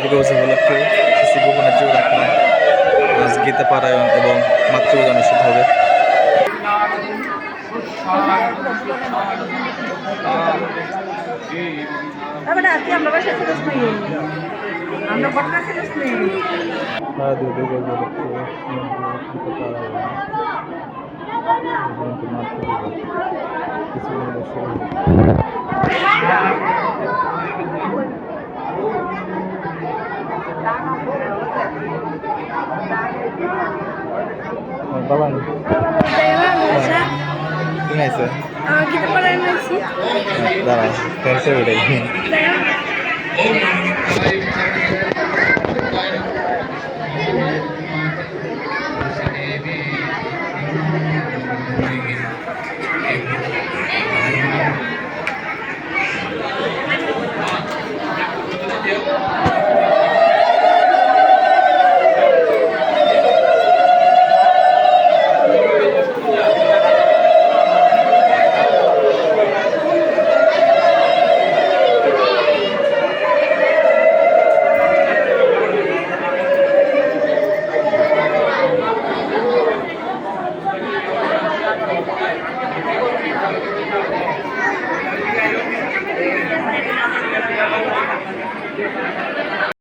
দুর্গাপূজা উপলক্ষে শ্রী গোপনের চৌ রাখলাম আজ গীতা পারায়ণ এবং মাতৃপূজা অনুষ্ঠিত হবে। আমরা Baban. Kim Aisa? Kita pernah nasi. Dah, tensi udah.